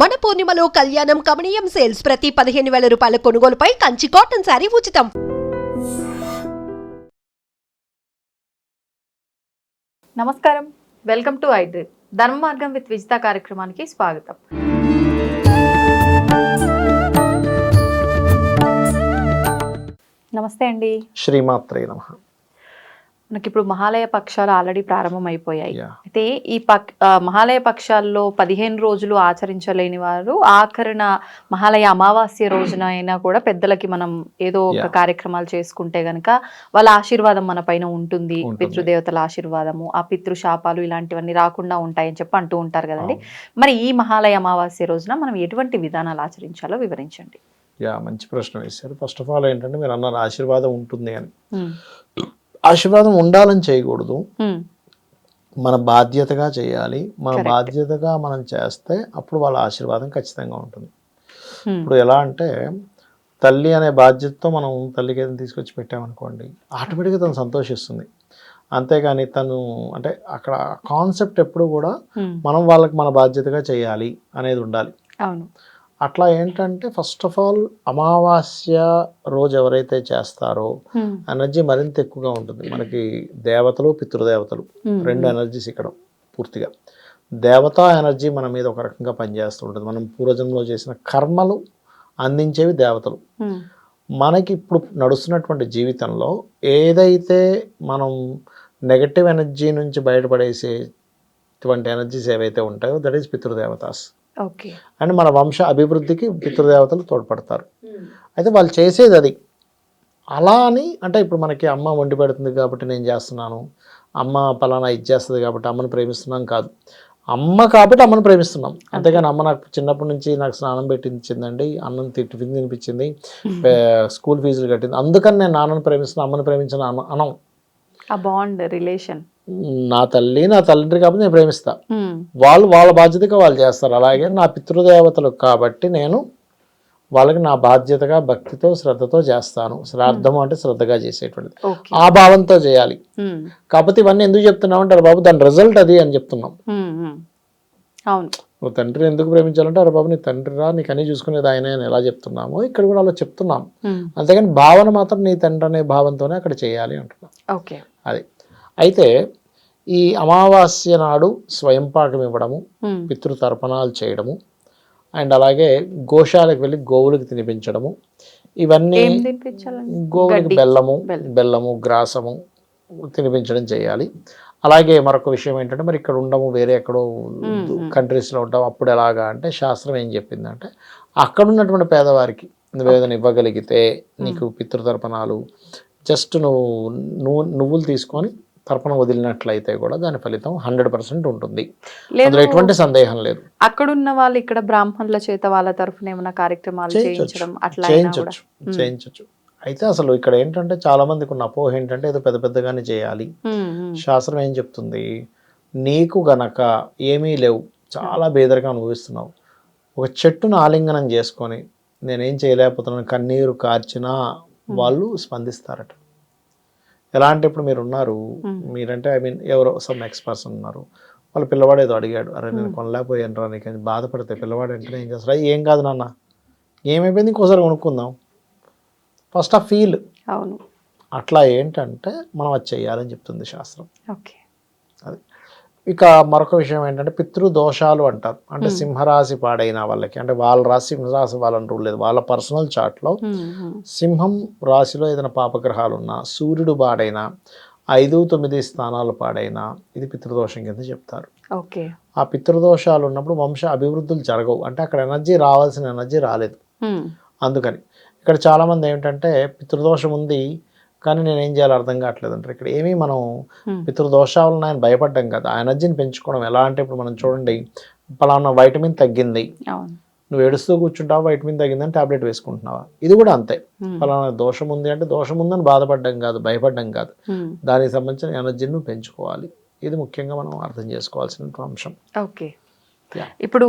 మన పూర్ణిమలో కళ్యాణం కమనీయం సేల్స్ ప్రతి పదిహేను వేల రూపాయల కొనుగోలుపై కంచి కాటన్ శారీ ఉచితం. నమస్కారం. Welcome to I dream. Dharma Margam with Vijitha కార్యక్రమానికి స్వాగతం. నమస్తే అండి. శ్రీమాత్రే నమ. మనకి ఇప్పుడు మహాలయ పక్షాలు ఆల్రెడీ ప్రారంభం అయిపోయాయి అయితే ఈ పక్ మహాలయ పక్షాల్లో పదిహేను రోజులు ఆచరించలేని వారు ఆఖరిన మహాలయ అమావాస్య రోజున అయినా కూడా పెద్దలకి మనం ఏదో ఒక. కార్యక్రమాలు చేసుకుంటే గనక వాళ్ళ ఆశీర్వాదం మన పైన ఉంటుంది. పితృదేవతల ఆశీర్వాదము ఆ పితృ శాపాలు ఇలాంటివన్నీ రాకుండా ఉంటాయని చెప్పి అంటూ ఉంటారు కదండి. మరి ఈ మహాలయ అమావాస్య రోజున మనం ఎటువంటి విధానాలు ఆచరించాలో వివరించండి. యా మంచి ప్రశ్న వేశారు. ఫస్ట్ ఆఫ్ ఆల్ ఏంటంటే మీరు అన్నారు ఆశీర్వాదం ఉంటుంది అని. ఆశీర్వాదం ఉండాలని చేయకూడదు. మన బాధ్యతగా చేయాలి. మన. బాధ్యతగా మనం చేస్తే అప్పుడు వాళ్ళ ఆశీర్వాదం ఖచ్చితంగా ఉంటుంది. ఇప్పుడు ఎలా అంటే తల్లి అనే బాధ్యతతో మనం తల్లికి ఏదైనా తీసుకొచ్చి పెట్టామనుకోండి ఆటోమేటిక్గా తను సంతోషిస్తుంది. అంతేగాని తను అంటే అక్కడ కాన్సెప్ట్ ఎప్పుడు కూడా మనం వాళ్ళకి మన బాధ్యతగా చేయాలి అనేది ఉండాలి. అవును. అట్లా ఏంటంటే ఫస్ట్ ఆఫ్ ఆల్ అమావాస్య రోజు ఎవరైతే చేస్తారో ఎనర్జీ మరింత ఎక్కువగా ఉంటుంది. మనకి దేవతలు పితృదేవతలు ఉమ్, రెండు ఎనర్జీస్ ఇక్కడ పూర్తిగా. దేవతా ఎనర్జీ మన మీద ఒక రకంగా పనిచేస్తూ ఉంటుంది. మనం పూర్వజన్మలో చేసిన కర్మలు అందించేవి దేవతలు. ఉమ్, మనకి ఇప్పుడు నడుస్తున్నటువంటి జీవితంలో ఏదైతే మనం నెగటివ్ ఎనర్జీ నుంచి బయటపడేసేటువంటి ఎనర్జీస్ ఏవైతే ఉంటాయో దట్ ఈస్ పితృదేవతాస్. అండ్ మన వంశ అభివృద్ధికి పితృదేవతలు తోడ్పడతారు. అయితే వాళ్ళు చేసేది అది. అలా అని అంటే ఇప్పుడు మనకి అమ్మ వండి పెడుతుంది కాబట్టి నేను చేస్తున్నాను. అమ్మ పలానా ఇది చేస్తుంది కాబట్టి అమ్మని ప్రేమిస్తున్నాం కాదు. అమ్మ కాబట్టి అమ్మని ప్రేమిస్తున్నాం. అంతేగాని అమ్మ నాకు చిన్నప్పటి నుంచి నాకు స్నానం పెట్టించిందండి. అన్నం టిఫిన్ తినిపించింది. స్కూల్ ఫీజులు కట్టింది. అందుకని నేను నాన్నని ప్రేమిస్తున్నా అమ్మని ప్రేమించిన అన బాండ్ రిలేషన్. నా తల్లి నా తండ్రి కాబట్టి నేను ప్రేమిస్తా. వాళ్ళు వాళ్ళ బాధ్యతగా వాళ్ళు చేస్తారు. అలాగే నా పితృదేవతలు కాబట్టి నేను వాళ్ళకి నా బాధ్యతగా భక్తితో శ్రద్ధతో చేస్తాను. శ్రాద్ధం అంటే శ్రద్ధగా చేసేటువంటిది. ఆ భావంతో చేయాలి. కాకపోతే ఇవన్నీ ఎందుకు చెప్తున్నాం అంటారు బాబు దాని రిజల్ట్ అది అని చెప్తున్నాం. అవును. నువ్వు తండ్రిని ఎందుకు ప్రేమించాలంటే అరే బాబు నీ తండ్రి రా నీకు అన్నీ చూసుకునేది ఆయన అని ఎలా చెప్తున్నామో ఇక్కడ కూడా అలా చెప్తున్నాం. ఉమ్, అంతేగాని భావన మాత్రం నీ తండ్రి అనే భావంతోనే అక్కడ చేయాలి అంటున్నాం. ఓకే అది. అయితే ఈ అమావాస్య నాడు స్వయం పాకం ఇవ్వడము పితృతర్పణాలు చేయడము అండ్ అలాగే గోశాలకు వెళ్ళి గోవులకు తినిపించడము. ఇవన్నీ గోవులకి. బెల్లము బెల్లం. బెల్లము గ్రాసము తినిపించడం చేయాలి. అలాగే మరొక విషయం ఏంటంటే మరి ఇక్కడ ఉండము వేరే ఎక్కడో కంట్రీస్లో ఉంటాం అప్పుడు ఎలాగా అంటే శాస్త్రం ఏం చెప్పిందంటే అక్కడ ఉన్నటువంటి పేదవారికి నువ్వు ఏదైనా ఇవ్వగలిగితే నీకు పితృతర్పణాలు జస్ట్ నువ్వు నువ్వు నువ్వులు తీసుకొని తర్పణ వదిలినట్లయితే కూడా దాని ఫలితం హండ్రెడ్ పర్సెంట్ ఉంటుంది. లేదు. అందులో ఎటువంటి సందేహం లేదు. అక్కడున్న వాళ్ళు ఇక్కడ బ్రాహ్మణుల చేత వాళ్ళ తరఫున ఏమైనా కార్యక్రమాలు చేయించడం అట్లా చేయించవచ్చు చేయించవచ్చు అయితే అసలు ఇక్కడ ఏంటంటే చాలా మందికి ఉన్న అపోహ ఏంటంటే ఏదో పెద్ద పెద్దగానే చేయాలి. శాస్త్రం ఏం చెప్తుంది? నీకు గనక ఏమీ లేవు చాలా బేదరిగా అనుభవిస్తున్నావు. ఒక చెట్టును ఆలింగనం చేసుకొని నేనేం చేయలేకపోతున్నాను కన్నీరు కార్చినా వాళ్ళు స్పందిస్తారట. ఎలా అంటే ఇప్పుడు మీరు ఉన్నారు మీరంటే ఐ మీన్ ఎవరో సమ్ ఎక్స్ పర్సన్ ఉన్నారు. వాళ్ళ పిల్లవాడు ఏదో అడిగాడు అరే నేను కొనలేకపోయాను రా నీకు అని బాధపడితే పిల్లవాడు వెంటనే ఏం చేస్తారు "అయ్య, ఏం కాదు నాన్న. ఏమైపోయింది? ఇంకోసారి కొనుక్కుందాం. ఫస్ట్ ఆ ఫీల్ అవును. అట్లా ఏంటంటే మనం అది చేయాలని చెప్తుంది శాస్త్రం. ఓకే. ఇక మరొక విషయం ఏంటంటే పితృదోషాలు అంటారు. అంటే సింహరాశి పాడైన వాళ్ళకి. అంటే వాళ్ళ రాశి సింహరాశి వాళ్ళని రూల్ లేదు. వాళ్ళ పర్సనల్ చార్ట్లో సింహం రాశిలో ఏదైనా పాపగ్రహాలు ఉన్నా సూర్యుడు పాడైనా ఐదు తొమ్మిది స్థానాలు పాడైనా ఇది పితృదోషం కింద చెప్తారు. ఓకే. ఆ పితృదోషాలు ఉన్నప్పుడు వంశ అభివృద్ధులు జరగవు. అంటే అక్కడ ఎనర్జీ రావాల్సిన ఎనర్జీ రాలేదు. అందుకని. ఇక్కడ చాలామంది ఏమిటంటే పితృదోషం ఉంది కానీ నేను ఏం చేయాలో అర్థం కావట్లేదు అంటారు. ఇక్కడ ఏమీ మనం Hmm. పితృదోషాలు ఆయన భయపడ్డాం కదా. ఆ ఎనర్జీని పెంచుకోవడం ఎలా అంటే ఇప్పుడు మనం చూడండి పలానా వైటమిన్ తగ్గింది. నువ్వు ఏడుస్తూ కూర్చుంటావా వైటమిన్ తగ్గిందని టాబ్లెట్ వేసుకుంటున్నావా? ఇది కూడా అంతే. పలానా దోషం ఉంది అంటే దోషం ఉందని బాధపడ్డం కాదు భయపడ్డం కాదు. దానికి సంబంధించిన ఎనర్జీని నువ్వు పెంచుకోవాలి. ఇది ముఖ్యంగా మనం అర్థం చేసుకోవాల్సిన అంశం. ఓకే. ఇప్పుడు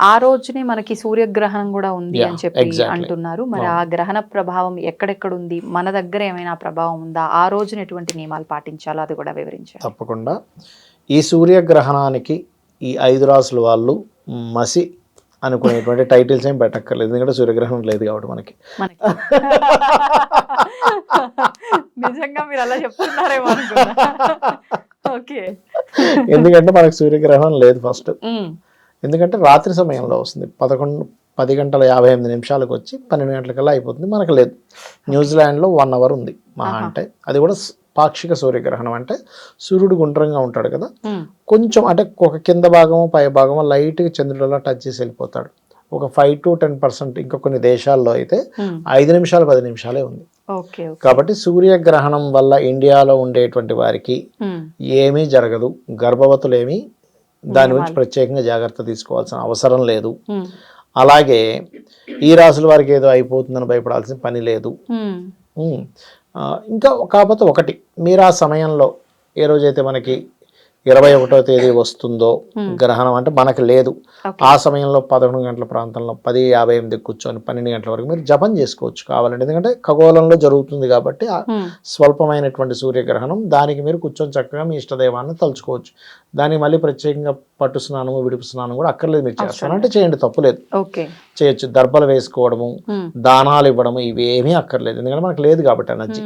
ఆ రోజునే మనకి సూర్యగ్రహణం కూడా ఉంది అని చెప్పి. అంటున్నారు. మరి ఆ గ్రహణ ప్రభావం ఎక్కడెక్కడ ఉంది? మన దగ్గర ఏమైనా ప్రభావం ఉందా? ఆ రోజున ఎటువంటి నియమాలు పాటించాలో అది కూడా వివరించారు తప్పకుండా. ఈ సూర్యగ్రహణానికి ఈ ఐదు రాసుల వాళ్ళు మసి అనుకునేటువంటి టైటిల్స్ ఏం పెట్టక్కర్లేదు. ఎందుకంటే సూర్యగ్రహణం లేదు కాబట్టి మనకి. నిజంగా మీరు అలా చెప్తున్నారేమో ఓకే. ఎందుకంటే మనకు సూర్యగ్రహణం లేదు ఫస్ట్. ఎందుకంటే రాత్రి సమయంలో వస్తుంది. పదకొండు పది గంటల యాభై ఎనిమిది నిమిషాలకు వచ్చి పన్నెండు గంటలకల్లా అయిపోతుంది మనకు లేదు. న్యూజిలాండ్లో వన్ అవర్ ఉంది మహా. అంటే. అది కూడా పాక్షిక సూర్యగ్రహణం అంటే సూర్యుడు గుండ్రంగా ఉంటాడు కదా. కొంచెం అంటే ఒక కింద భాగము పై భాగము లైట్గా చంద్రుడిలా టచ్ చేసి వెళ్ళిపోతాడు. ఒక ఫైవ్ టు టెన్ పర్సెంట్ ఇంకా కొన్ని దేశాల్లో అయితే ఐదు నిమిషాలు పది నిమిషాలే ఉంది. కాబట్టి సూర్యగ్రహణం వల్ల ఇండియాలో ఉండేటువంటి వారికి ఏమీ జరగదు. గర్భవతులేమీ దాని గురించి ప్రత్యేకంగా జాగ్రత్త తీసుకోవాల్సిన అవసరం లేదు. అలాగే ఈ రాసుల వారికి ఏదో అయిపోతుందని భయపడాల్సిన పని లేదు. ఇంకా కాకపోతే ఒకటి మీరు ఆ సమయంలో ఏ రోజైతే మనకి ఇరవై ఒకటో తేదీ వస్తుందో గ్రహణం అంటే మనకి లేదు. ఆ సమయంలో పదకొండు గంటల ప్రాంతంలో పది యాభై ఎనిమిది కూర్చొని పన్నెండు గంటల వరకు మీరు జపం చేసుకోవచ్చు కావాలంటే. ఎందుకంటే ఖగోళంలో జరుగుతుంది కాబట్టి ఆ స్వల్పమైనటువంటి సూర్యగ్రహణం దానికి మీరు కూర్చొని చక్కగా మీ ఇష్టదైవాన్ని తలుచుకోవచ్చు. దానికి మళ్ళీ ప్రత్యేకంగా పట్టు స్నానము విడుపు స్నానం కూడా అక్కర్లేదు మీరు చేస్తాను. అంటే చేయండి తప్పులేదు చేయొచ్చు. దర్బలు వేసుకోవడము దానాలు ఇవ్వడము ఇవి ఏమీ అక్కర్లేదు. ఎందుకంటే మనకు లేదు కాబట్టి ఎనర్జీ.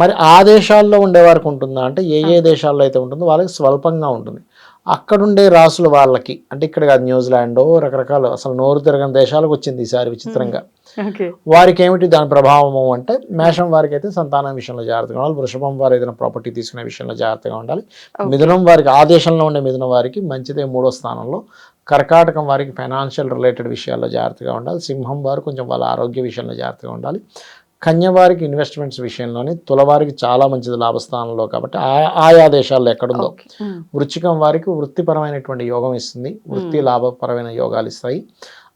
మరి ఆ దేశాల్లో ఉండే వారికి ఉంటుందా? అంటే ఏ ఏ దేశాల్లో అయితే ఉంటుందో వాళ్ళకి స్వల్పంగా ఉంటుంది. అక్కడుండే రాసుల వాళ్ళకి అంటే ఇక్కడ కాదు న్యూజిలాండ్ రకరకాల అసలు నోరు తిరగని దేశాలకు వచ్చింది ఈసారి విచిత్రంగా. ఓకే వారికి ఏమిటి దాని ప్రభావము అంటే మేషం వారికి అయితే సంతానం విషయంలో జాగ్రత్తగా ఉండాలి వృషభం వారు ఏదైనా ప్రాపర్టీ తీసుకునే విషయంలో జాగ్రత్తగా ఉండాలి. మిథునం వారికి ఆ దేశంలో ఉండే మిథునం వారికి మంచిదే మూడో స్థానంలో. కర్కాటకం వారికి ఫైనాన్షియల్ రిలేటెడ్ విషయాల్లో జాగ్రత్తగా ఉండాలి సింహం వారు కొంచెం వాళ్ళ ఆరోగ్య విషయంలో జాగ్రత్తగా ఉండాలి. కన్య వారికి ఇన్వెస్ట్మెంట్స్ విషయంలోని తులవారికి చాలా మంచిది లాభస్థానంలో కాబట్టి ఆ- ఆయా దేశాల్లో ఎక్కడుందో వృచ్చికం వారికి వృత్తిపరమైనటువంటి యోగం ఇస్తుంది. వృత్తి లాభపరమైన యోగాలు ఇస్తాయి.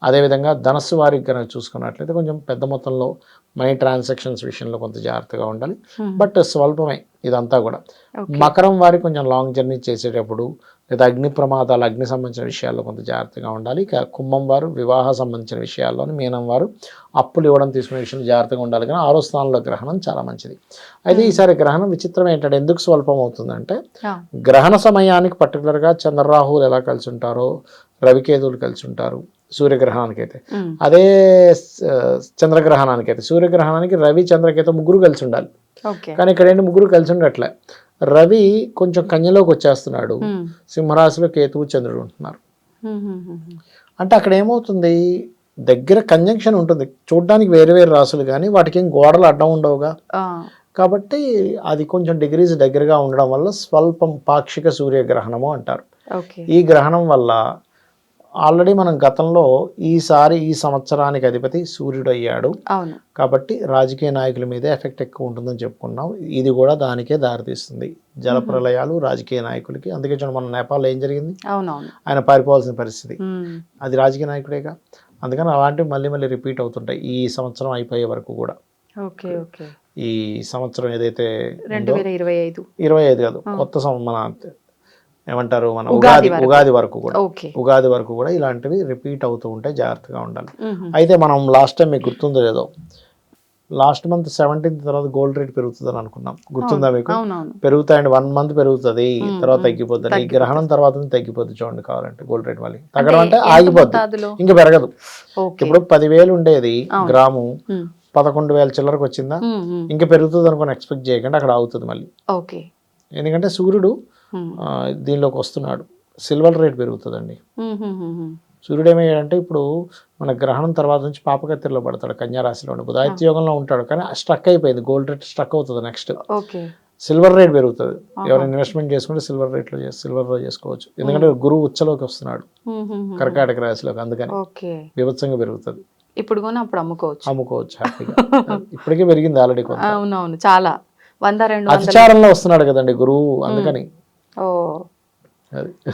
అదేవిధంగా ధనస్సు వారికి కనుక చూసుకున్నట్లయితే కొంచెం పెద్ద మొత్తంలో మనీ ట్రాన్సాక్షన్స్ విషయంలో కొంత జాగ్రత్తగా ఉండాలి. బట్ స్వల్పమే ఇదంతా కూడా. మకరం వారికి కొంచెం లాంగ్ జర్నీ చేసేటప్పుడు లేదా అగ్ని ప్రమాదాలు అగ్ని సంబంధించిన విషయాల్లో కొంత జాగ్రత్తగా ఉండాలి. ఇక కుంభం వారు వివాహ సంబంధించిన విషయాల్లోని మీనం వారు అప్పులు ఇవ్వడం తీసుకునే విషయంలో జాగ్రత్తగా ఉండాలి. కానీ ఆరో స్థానంలో గ్రహణం చాలా మంచిది. అయితే ఈసారి గ్రహణం విచిత్రం ఏంటంటే ఎందుకు స్వల్పం అవుతుందంటే గ్రహణ సమయానికి పర్టికులర్గా చంద్రరాహువులు ఎలా కలిసి ఉంటారో రవికేతువులు కలిసి ఉంటారు సూర్యగ్రహణానికి అయితే అదే చంద్రగ్రహణానికి అయితే సూర్యగ్రహణానికి రవి చంద్రకేతు ముగ్గురు కలిసి ఉండాలి కానీ ఇక్కడ ఏంటి? ముగ్గురు కలిసి ఉండట్లే రవి కొంచెం కన్యలోకి వచ్చేస్తున్నాడు. సింహరాశిలో కేతువు చంద్రుడు ఉంటున్నారు. అంటే అక్కడ ఏమవుతుంది? దగ్గర కంజంక్షన్ ఉంటుంది. చూడడానికి వేరే వేరే రాసులు కానీ వాటికి ఏం గోడలు అడ్డం ఉండవుగా. కాబట్టి అది కొంచెం డిగ్రీస్ దగ్గరగా ఉండడం వల్ల స్వల్పం పాక్షిక సూర్యగ్రహణము అంటారు. ఓకే. ఈ గ్రహణం వల్ల ఆల్రెడీ మనం గతంలో ఈసారి ఈ సంవత్సరానికి అధిపతి సూర్యుడు అయ్యాడు కాబట్టి రాజకీయ నాయకుల మీదే ఎఫెక్ట్ ఎక్కువ ఉంటుందని చెప్పుకున్నాం. ఇది కూడా దానికే దారితీస్తుంది. జల ప్రళయాలు రాజకీయ నాయకులకి. అందుకే చూడండి మన నేపాల్లో ఏం జరిగింది? ఆయన పారిపోవాల్సిన పరిస్థితి. అది రాజకీయ నాయకుడేగా? అందుకని అలాంటివి మళ్ళీ మళ్ళీ రిపీట్ అవుతుంటాయి. ఈ సంవత్సరం అయిపోయే వరకు కూడా. Okay okay. ఈ సంవత్సరం ఏదైతే రెండు వేల ఇరవై ఐదు. ఇరవై ఐదు కాదు. కొత్త మన ఏమంటారు మన ఉగాది ఉగాది వరకు. కూడా ఉగాది వరకు కూడా ఇలాంటివి రిపీట్ అవుతూ ఉంటాయి జాగ్రత్తగా ఉండాలి. అయితే మనం లాస్ట్ టైం మీకు గుర్తుందో లేదో లాస్ట్ మంత్ సెవెంటీన్త్ తర్వాత గోల్డ్ రేట్ పెరుగుతుందని అనుకున్నాం గుర్తుందా మీకు పెరుగుతాయండి వన్ మంత్ పెరుగుతుంది తర్వాత. తగ్గిపోతుంది ఈ. గ్రహణం తర్వాత తగ్గిపోతుంది చూడండి కావాలంటే గోల్డ్ రేట్ మళ్ళీ తగ్గడం అంటే మోతాదులో? ఇంకా పెరగదు ఇప్పుడు పదివేలు ఉండేది. గ్రాము. పదకొండు వేల చిల్లరకు వచ్చిందా. ఇంకా పెరుగుతుంది అనుకుని ఎక్స్పెక్ట్ చేయకండి అక్కడ అవుతుంది మళ్ళీ ఎందుకంటే సూర్యుడు దీనిలోకి వస్తున్నాడు. సిల్వర్ రేట్ పెరుగుతుందండి. ఉమ్, ఉమ్. సూర్యుడు ఏమయ్యాడంటే ఇప్పుడు మన గ్రహణం తర్వాత నుంచి పాపకత్తిలో పడతాడు కన్యా రాశిలో ఉండి బుధాదిత్య యోగంలో ఉంటాడు కానీ స్ట్రక్ అయిపోయింది. గోల్డ్ రేట్ స్ట్రక్ అవుతుంది నెక్స్ట్ సిల్వర్ రేట్ పెరుగుతుంది. ఆహా. ఎవరైనా ఇన్వెస్ట్మెంట్ చేసుకుంటే సిల్వర్ రేట్లో సిల్వర్లో చేసుకోవచ్చు. ఎందుకంటే గురువు ఉచ్చలోకి వస్తున్నాడు. కర్కాటక రాశిలోకి అందుకని విభత్సంగా పెరుగుతుంది. ఇప్పుడు కూడా అప్పుడు అమ్ముకోవచ్చు. అమ్ముకోవచ్చు హ్యాపీగా ఇప్పటికే పెరిగింది ఆల్రెడీ అవునవును చాలా. వంద రెండు అతిచారంలో వస్తున్నాడు కదండి గురువు అందుకని ఓ.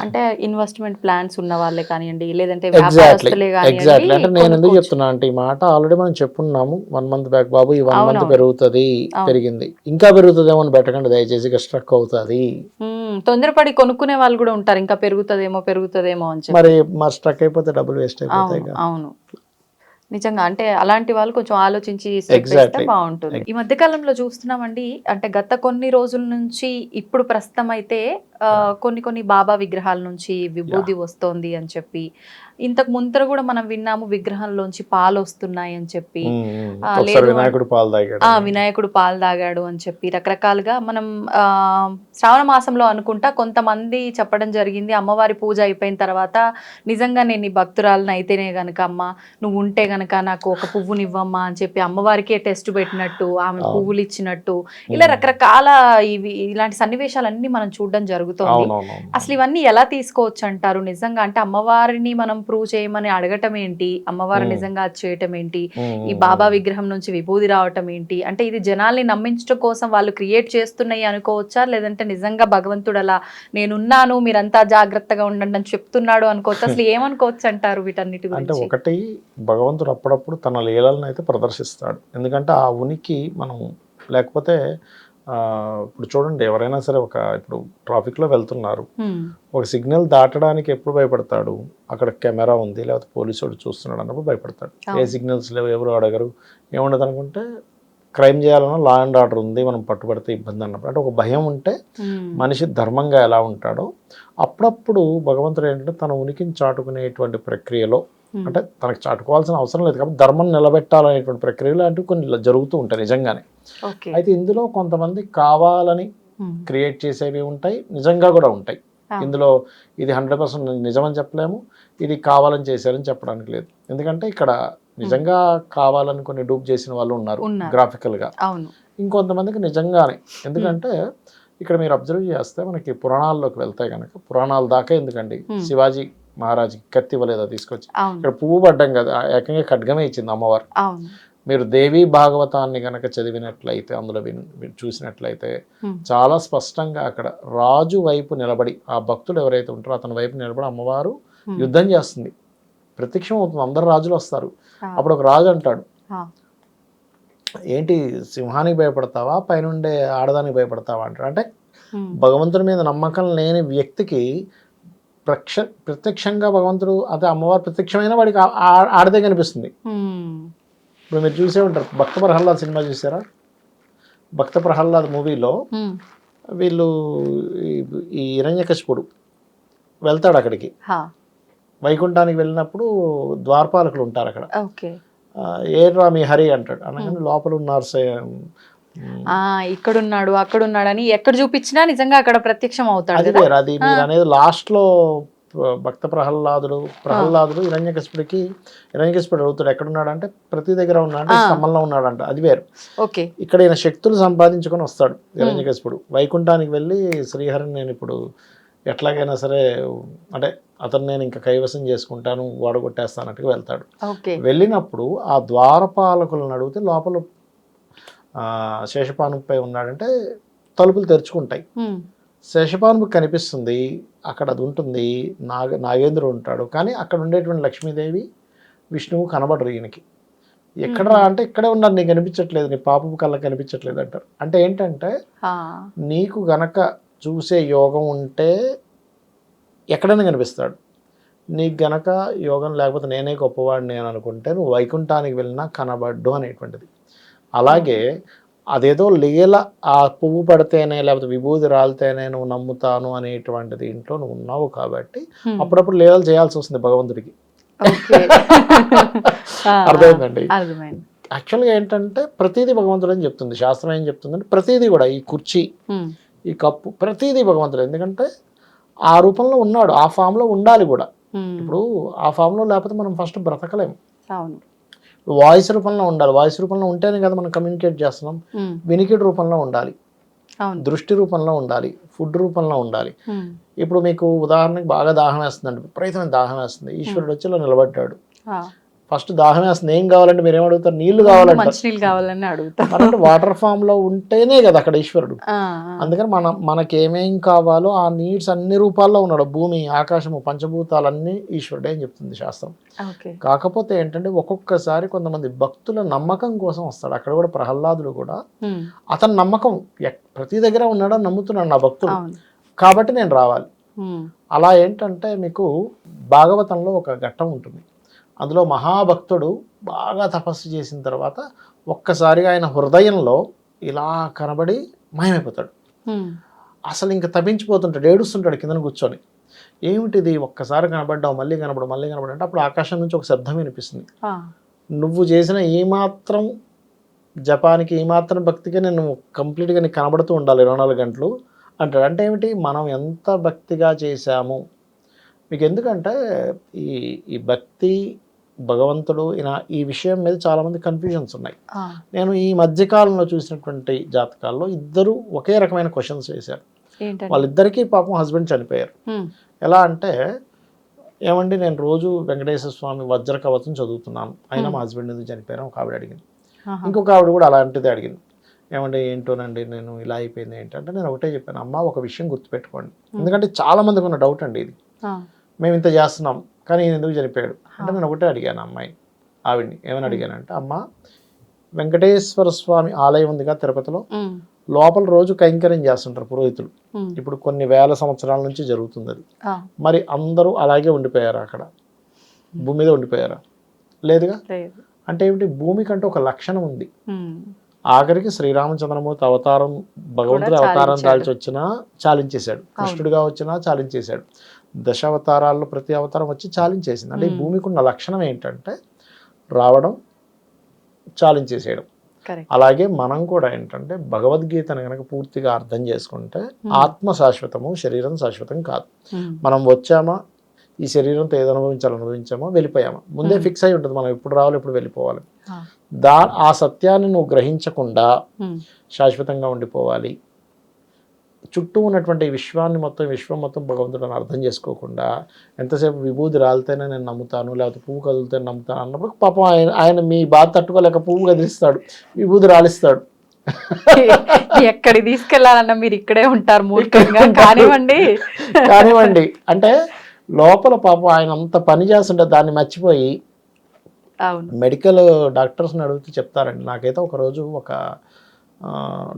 అంటే ఇన్వెస్ట్మెంట్ ప్లాన్స్ ఉన్న వాళ్ళే కానివ్వండి లేదంటే ఎగ్జాక్ట్లీ ఎగ్జాక్ట్లీ అంటే నేను ఎందుకు. చెప్తున్నా అంటే ఈ మాట ఆల్రెడీ మనం చెప్పున్నాము వన్ మంత్ బ్యాక్ బాబు ఈ వన్ మంత్. పెరుగుతుంది. పెరిగింది. ఇంకా పెరుగుతుందేమో అని పెట్టకండి దయచేసి స్ట్రక్ అవుతుంది. తొందరపడి కొనుక్కునే వాళ్ళు కూడా ఉంటారు ఇంకా పెరుగుతుందేమో పెరుగుతుందేమో అని మరి మరి స్ట్రక్ అయిపోతే డబ్బులు వేస్ట్ అయిపోతాయి అవును నిజంగా అంటే అలాంటి వాళ్ళు కొంచెం ఆలోచించి. బాగుంటుంది. ఈ మధ్య కాలంలో చూస్తున్నామండి అంటే గత కొన్ని రోజుల నుంచి ఇప్పుడు ప్రస్తుతం అయితే కొన్ని కొన్ని బాబా విగ్రహాల నుంచి విభూది వస్తోంది అని చెప్పి. ఇంతకు ముందర కూడా మనం విన్నాము విగ్రహంలోంచి పాలు వస్తున్నాయి అని చెప్పి. వినాయకుడు పాలు తాగాడు. వినాయకుడు పాలు తాగాడు అని చెప్పి. రకరకాలుగా మనం ఆ, శ్రావణ మాసంలో అనుకుంటా కొంతమంది చెప్పడం జరిగింది అమ్మవారి పూజ అయిపోయిన తర్వాత నిజంగా నేను ఈ భక్తురాలను అయితేనే గనక అమ్మ నువ్వు ఉంటే గనక నాకు ఒక పువ్వునివ్వమ్మా అని చెప్పి అమ్మవారికే టెస్ట్ పెట్టినట్టు ఆమె. పువ్వులు ఇచ్చినట్టు. ఇలా రకరకాల ఇవి ఇలాంటి సన్నివేశాలన్నీ మనం చూడడం జరుగుతోంది. అవునవును అసలు ఇవన్నీ ఎలా తీసుకోవచ్చు అంటారు నిజంగా అంటే అమ్మవారిని మనం ప్రూవ్ చేయమని అడగటం ఏంటి? అమ్మవారు. నిజంగా చేయటం ఏంటి? ఈ బాబా. విగ్రహం నుంచి విభూది రావటం ఏంటి? అంటే ఇది జనాల్ని నమ్మించడం కోసం వాళ్ళు క్రియేట్ చేస్తున్నాయి అనుకోవచ్చా? లేదంటే నిజంగా భగవంతుడు అలా నేనున్నాను మీరంతా జాగ్రత్తగా ఉండండి అని చెప్తున్నాడు అనుకోవచ్చు? అసలు ఏమనుకోవచ్చు అంటారు వీటన్నిటి అంటే ఒకటి భగవంతుడు అప్పుడప్పుడు తన లీలలను అయితే ప్రదర్శిస్తాడు. ఎందుకంటే ఆ ఉనికి మనం లేకపోతే ఇప్పుడు చూడండి ఎవరైనా సరే ఒక ఇప్పుడు ట్రాఫిక్లో వెళ్తున్నారు. ఒక సిగ్నల్ దాటడానికి ఎప్పుడు భయపడతాడు అక్కడ కెమెరా ఉంది లేకపోతే పోలీసు వాడు చూస్తున్నాడు అన్నప్పుడు భయపడతాడు ఏ. సిగ్నల్స్ లేవు ఎవరు అడగరు ఏముండదు అనుకుంటే క్రైమ్ చేయాలన్నా లా అండ్ ఆర్డర్ ఉంది మనం పట్టుబడితే ఇబ్బంది అన్నప్పుడు అంటే ఒక భయం ఉంటే. మనిషి ధర్మంగా ఎలా ఉంటాడో అప్పుడప్పుడు భగవంతుడు ఏంటంటే తన ఉనికిని చాటుకునేటువంటి ప్రక్రియలో. అంటే తనకు చాటుకోవాల్సిన అవసరం లేదు కాబట్టి ధర్మం నిలబెట్టాలనేటువంటి ప్రక్రియలు లాంటివి కొన్ని జరుగుతూ ఉంటాయి నిజంగానే. అయితే ఇందులో కొంతమంది కావాలని Hmm. క్రియేట్ చేసేవి ఉంటాయి నిజంగా కూడా ఉంటాయి. ఇందులో ఇది హండ్రెడ్ పర్సెంట్ నిజమని చెప్పలేము ఇది కావాలని చేశారని చెప్పడానికి లేదు. ఎందుకంటే ఇక్కడ నిజంగా కావాలని కొన్ని డూప్ చేసిన వాళ్ళు ఉన్నారు ఉన్నారు. గ్రాఫికల్గా అవును. ఇంకొంతమందికి నిజంగానే. ఎందుకంటే ఇక్కడ మీరు అబ్జర్వ్ చేస్తే మనకి పురాణాల్లోకి వెళ్తే కనుక పురాణాల దాకా ఎందుకండి Hmm. శివాజీ మహారాజ్కి కత్తి ఇవ్వలేదా తీసుకొచ్చి ఇక్కడ పువ్వు పడ్డం కదా ఏకంగా ఖడ్గమే ఇచ్చింది అమ్మవారు మీరు దేవి భాగవతాన్ని గనక చదివినట్లయితే అందులో చూసినట్లయితే. చాలా స్పష్టంగా అక్కడ రాజు వైపు నిలబడి ఆ భక్తుడు ఎవరైతే ఉంటారో అతని వైపు నిలబడి అమ్మవారు. యుద్ధం చేస్తుంది ప్రత్యక్షం అవుతుంది అందరు రాజులు వస్తారు. అప్పుడు ఒక రాజు అంటాడు. ఏంటి సింహానికి భయపడతావా పైనుండే ఆడదానికి భయపడతావా అంటాడు అంటే. భగవంతుడి మీద నమ్మకం లేని వ్యక్తికి ప్రక్ష ప్రత్యక్షంగా భగవంతుడు అదే అమ్మవారు ప్రత్యక్షమైన వాడికి ఆడదే కనిపిస్తుంది. ఇప్పుడు మీరు చూసే ఉంటారు. భక్త ప్రహ్లాద్ సినిమా చూసారా? భక్త ప్రహ్లాద్ మూవీలో. వీళ్ళు ఈ- హిరణ్యకశిపుడు వెళ్తాడు అక్కడికి. వైకుంఠానికి వెళ్ళినప్పుడు ద్వారపాలకులు ఉంటారు అక్కడ. ఓకే. ఆ, ఏర్రా మీ హరి అంటాడు. అనగానే లోపల ఉన్నారు ఆ ఇక్కడున్నాడు అక్కడున్నాడని ఎక్కడ చూపించినా నిజంగా అక్కడ ప్రత్యక్షం అవుతాడు అది కదా. వేరు అది మీరు అనేది లాస్ట్లో భక్త ప్రహ్లాదుడు ప్రహ్లాదుడు హిరణ్యకశిపుడికి హిరణ్యకశిపుడు అడుగుతాడు ఎక్కడున్నాడు అంటే ప్రతి దగ్గర ఉన్నాడు. స్తంభంలో ఉన్నాడంట అది వేరు. ఓకే. ఇక్కడ ఈయన శక్తులు సంపాదించుకొని వస్తాడు హిరణ్యకశిపుడు. వైకుంఠానికి వెళ్ళి శ్రీహరిని నేను ఇప్పుడు ఎట్లాగైనా సరే అంటే అతను నేను ఇంకా కైవసం చేసుకుంటాను వాడగొట్టేస్తానట్టుగా వెళ్తాడు. ఓకే. వెళ్ళినప్పుడు ఆ ద్వారపాలకులను అడిగితే లోపల శేషపానుపై ఉన్నాడంటే తలుపులు తెరుచుకుంటాయి. శేషపానుపు కనిపిస్తుంది అక్కడ అది ఉంటుంది నాగ నాగేంద్రుడు ఉంటాడు కానీ అక్కడ ఉండేటువంటి లక్ష్మీదేవి విష్ణువు కనబడరు ఈయనకి. ఎక్కడ అంటే ఇక్కడే ఉన్నారు నీకు కనిపించట్లేదు నీ పాపపు కళ్ళ కనిపించట్లేదు అంటారు. అంటే ఏంటంటే. నీకు గనక చూసే యోగం ఉంటే ఎక్కడైనా కనిపిస్తాడు. నీకు గనక యోగం లేకపోతే నేనే గొప్పవాడిని అని అనుకుంటే నువ్వు వైకుంఠానికి వెళ్ళినా కనబడ్డు అనేటువంటిది. అలాగే అదేదో లీల ఆ పువ్వు పడితేనే లేకపోతే విభూది రాలితేనే నువ్వు నమ్ముతాను అనేటువంటిది ఇంట్లో నువ్వు ఉన్నావు కాబట్టి. అప్పుడప్పుడు లీలలు చేయాల్సి వస్తుంది భగవంతుడికి. అర్థమైందండి? అర్థమైంది. యాక్చువల్గా ఏంటంటే ప్రతిదీ భగవంతుడు అని చెప్తుంది శాస్త్రం ఏం చెప్తుందంటే ప్రతిదీ కూడా ఈ కుర్చీ. ఈ కప్పు ప్రతిదీ భగవంతుడు. ఎందుకంటే ఆ రూపంలో ఉన్నాడు ఆ ఫామ్లో ఉండాలి కూడా. ఇప్పుడు ఆ ఫామ్లో లేకపోతే మనం ఫస్ట్ బ్రతకలేం అవును. వాయిస్ రూపంలో ఉండాలి. వాయిస్ రూపంలో ఉంటేనే కదా మనం కమ్యూనికేట్ చేస్తున్నాం. వినికిడి రూపంలో ఉండాలి. దృష్టి రూపంలో ఉండాలి. ఫుడ్ రూపంలో ఉండాలి. ఇప్పుడు మీకు ఉదాహరణకి బాగా దాహం వేస్తుందండి. విపరీతమైన దాహం వేస్తుంది. ఈశ్వరుడు వచ్చి ఇలా నిలబడ్డాడు. ఫస్ట్ దాహం వేస్తుంది ఏం కావాలంటే మీరు ఏమడుగుతారు? నీళ్ళు కావాలంటారు మంచినీళ్ళు కావాలని అడుగుతా మరి వాటర్ ఫామ్లో ఉంటేనే కదా అక్కడ ఈశ్వరుడు. అందుకని మన మనకి ఏమేం కావాలో ఆ నీడ్స్ అన్ని రూపాల్లో ఉన్నాడు. భూమి ఆకాశము పంచభూతాలన్నీ ఈశ్వరుడే అని చెప్తుంది శాస్త్రం. కాకపోతే ఏంటంటే ఒక్కొక్కసారి కొంతమంది భక్తుల నమ్మకం కోసం వస్తాడు. అక్కడ కూడా ప్రహ్లాదుడు కూడా. అతని నమ్మకం ప్రతి దగ్గర ఉన్నాడని నమ్ముతున్నాడు నా భక్తుడు. కాబట్టి నేను రావాలి. అలా ఏంటంటే మీకు భాగవతంలో ఒక ఘట్టం ఉంటుంది. అందులో మహాభక్తుడు బాగా తపస్సు చేసిన తర్వాత ఒక్కసారిగా ఆయన హృదయంలో ఇలా కనబడి మాయమైపోతాడు. అసలు ఇంకా తప్పించిపోతుంటాడు ఏడుస్తుంటాడు కిందన కూర్చొని. ఏమిటిది? ఒక్కసారి కనబడ్డావు మళ్ళీ కనబడు మళ్ళీ కనబడు అంటే అప్పుడు ఆకాశం నుంచి ఒక శబ్దం వినిపిస్తుంది. నువ్వు చేసిన ఏమాత్రం జపానికి ఏమాత్రం భక్తిగా నేను కంప్లీట్గా నీకు కనబడుతూ ఉండాలి ఇరవై నాలుగు గంటలు అంటాడు. అంటే ఏమిటి? మనం ఎంత భక్తిగా చేశాము? మీకు ఎందుకంటే ఈ ఈ భక్తి భగవంతుడు ఇలా ఈ విషయం మీద చాలామంది కన్ఫ్యూజన్స్ ఉన్నాయి. నేను ఈ మధ్యకాలంలో చూసినటువంటి జాతకాల్లో ఇద్దరు ఒకే రకమైన క్వశ్చన్స్ వేశారు. వాళ్ళిద్దరికీ పాపం హస్బెండ్ చనిపోయారు. ఎలా అంటే ఏమండి నేను రోజు వెంకటేశ్వర స్వామి వజ్ర కవచం చదువుతున్నాను. అయినా మా హస్బెండ్ ఎందుకు చనిపోయారు? ఒక ఆవిడ అడిగింది. ఇంకొక ఆవిడ కూడా అలాంటిది అడిగింది. ఏమంటే ఏంటోనండి నేను ఇలా అయిపోయింది ఏంటంటే నేను ఒకటే చెప్పాను. అమ్మ ఒక విషయం గుర్తుపెట్టుకోండి. ఎందుకంటే చాలా మందికి ఉన్న డౌట్ అండి ఇది. మేము ఇంత చేస్తున్నాం. కానీ ఈయన ఎందుకు చనిపోయాడు? అంటే నేను ఒకటే అడిగాను అమ్మాయి ఆవిడ్ని ఏమని అడిగానంటే అమ్మ వెంకటేశ్వర స్వామి ఆలయం ఉందిగా తిరుపతిలో. లోపల రోజు కైంకర్యం చేస్తుంటారు పురోహితులు. ఇప్పుడు కొన్ని వేల సంవత్సరాల నుంచి జరుగుతుంది అది. మరి అందరూ అలాగే ఉండిపోయారు అక్కడ? భూమి మీద ఉండిపోయారా? లేదుగా? లేదు. అంటే ఏమిటి? భూమికంటే ఒక లక్షణం ఉంది. ఆఖరికి శ్రీరామచంద్రమూర్తి అవతారం భగవంతుడి అవతారం. దాల్చి వచ్చినా చాలించేశాడు. కృష్ణుడిగా వచ్చినా చాలించేశాడు. దశ అవతారాల్లో ప్రతి అవతారం వచ్చి చాలించేసింది అంటే ఈ భూమికి ఉన్న లక్షణం ఏంటంటే రావడం చాలించేసేయడం కరెక్ట్ అలాగే మనం కూడా ఏంటంటే భగవద్గీతను కనుక పూర్తిగా అర్థం చేసుకుంటే ఆత్మ శాశ్వతము శరీరం శాశ్వతం కాదు. మనం వచ్చామా ఈ శరీరంతో ఏది అనుభవించాలి అనుభవించామా వెళ్ళిపోయామా? ముందే ఫిక్స్ అయి ఉంటుంది. మనం ఎప్పుడు రావాలి ఎప్పుడు వెళ్ళిపోవాలి. దా ఆ సత్యాన్ని నువ్వు గ్రహించకుండా శాశ్వతంగా ఉండిపోవాలి. చుట్టూ ఉన్నటువంటి విశ్వాన్ని మొత్తం విశ్వం మొత్తం భగవంతుడిని అర్థం చేసుకోకుండా ఎంతసేపు విభూది రాలితేనే నేను నమ్ముతాను లేకపోతే పువ్వు కదిలితే నమ్ముతాను అన్నప్పుడు పాపం ఆయన ఆయన మీ బాధ తట్టుకోలేక పువ్వు కదిలిస్తాడు విభూది రాలిస్తాడు. ఎక్కడికి తీసుకెళ్ళాలన్నా మీరు ఇక్కడే ఉంటారు మూర్ఖంగా. కానివ్వండి. కానివ్వండి. అంటే లోపల పాపం ఆయన అంత పని చేస్తుంటే దాన్ని మర్చిపోయి మెడికల్ డాక్టర్స్ని అడిగితే చెప్తారండి. నాకైతే ఒకరోజు ఒక